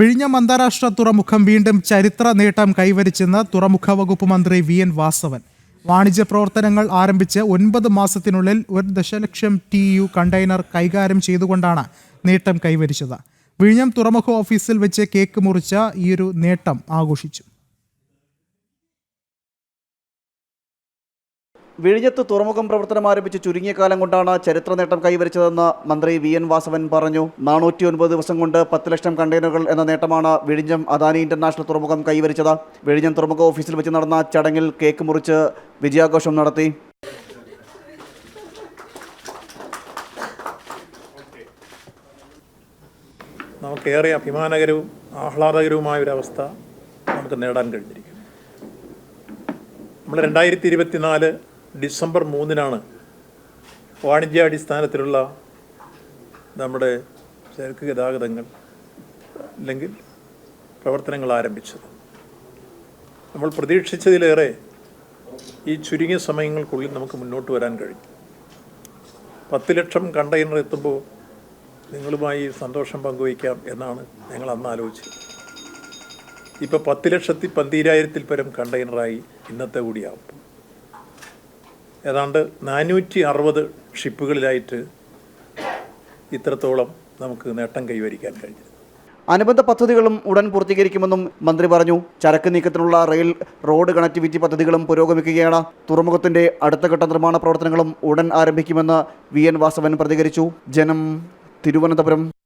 വിഴിഞ്ഞം അന്താരാഷ്ട്ര തുറമുഖം വീണ്ടും ചരിത്ര നേട്ടം കൈവരിച്ചെന്ന് തുറമുഖ വകുപ്പ് മന്ത്രി വി എൻ വാസവൻ. വാണിജ്യ പ്രവർത്തനങ്ങൾ ആരംഭിച്ച് ഒൻപത് മാസത്തിനുള്ളിൽ ഒരു ദശലക്ഷം ടി യു കണ്ടെയ്നർ കൈകാര്യം ചെയ്തുകൊണ്ടാണ് നേട്ടം കൈവരിച്ചത്. വിഴിഞ്ഞം തുറമുഖ ഓഫീസിൽ വെച്ച് കേക്ക് മുറിച്ച ഈയൊരു നേട്ടം ആഘോഷിച്ചു. വിഴിഞ്ഞത്ത് തുറമുഖം പ്രവർത്തനം ആരംഭിച്ച് ചുരുങ്ങിയ കാലം കൊണ്ടാണ് ചരിത്ര നേട്ടം കൈവരിച്ചതെന്ന് മന്ത്രി വി എൻ വാസവൻ പറഞ്ഞു. നാനൂറ്റി ഒൻപത് ദിവസം കൊണ്ട് പത്ത് ലക്ഷം കണ്ടെയ്നറുകൾ എന്ന നേട്ടമാണ് വിഴിഞ്ഞം അദാനി ഇന്റർനാഷണൽ തുറമുഖം കൈവരിച്ചത്. വിഴിഞ്ഞം തുറമുഖ ഓഫീസിൽ വെച്ച് നടന്ന ചടങ്ങിൽ കേക്ക് മുറിച്ച് വിജയാഘോഷം നടത്തി. നമുക്കേറെ അഭിമാനകരവും ആഹ്ലാദകരവുമായ ഒരു അവസ്ഥ നമുക്ക് നേടാൻ കഴിഞ്ഞിരിക്കുന്നു. നമ്മൾ രണ്ടായിരത്തി ഇരുപത്തിനാല് ഡിസംബർ മൂന്നിനാണ് വാണിജ്യാടിസ്ഥാനത്തിലുള്ള നമ്മുടെ ചരക്ക് ഗതാഗതങ്ങൾ അല്ലെങ്കിൽ പ്രവർത്തനങ്ങൾ ആരംഭിച്ചത്. നമ്മൾ പ്രതീക്ഷിച്ചതിലേറെ ഈ ചുരുങ്ങിയ സമയങ്ങൾക്കുള്ളിൽ നമുക്ക് മുന്നോട്ട് വരാൻ കഴിഞ്ഞു പത്ത് ലക്ഷം കണ്ടെയ്നർ എത്തുമ്പോൾ നിങ്ങളുമായി സന്തോഷം പങ്കുവയ്ക്കാം എന്നാണ് ഞങ്ങൾ അന്ന് ആലോചിച്ചത്. ഇപ്പോൾ പത്ത് ലക്ഷത്തി പന്തീരായിരത്തിൽ പരം കണ്ടെയ്നറായി ഇന്നത്തെ കൂടിയാവും ഏതാണ്ട് നാനൂറ്റി അറുപത് ഷിപ്പുകളിലായിട്ട് ഇത്രത്തോളം നമുക്ക് നേട്ടം കൈവരിക്കാൻ കഴിഞ്ഞു. അനുബന്ധ പദ്ധതികളും ഉടൻ പൂർത്തീകരിക്കുമെന്നും മന്ത്രി പറഞ്ഞു. ചരക്ക് നീക്കത്തിനുള്ള റെയിൽ റോഡ് കണക്ടിവിറ്റി പദ്ധതികളും പുരോഗമിക്കുകയാണ്. തുറമുഖത്തിന്റെ അടുത്ത ഘട്ട നിർമ്മാണ പ്രവർത്തനങ്ങളും ഉടൻ ആരംഭിക്കുമെന്ന് വി എൻ വാസവൻ പ്രതികരിച്ചു. ജനം തിരുവനന്തപുരം.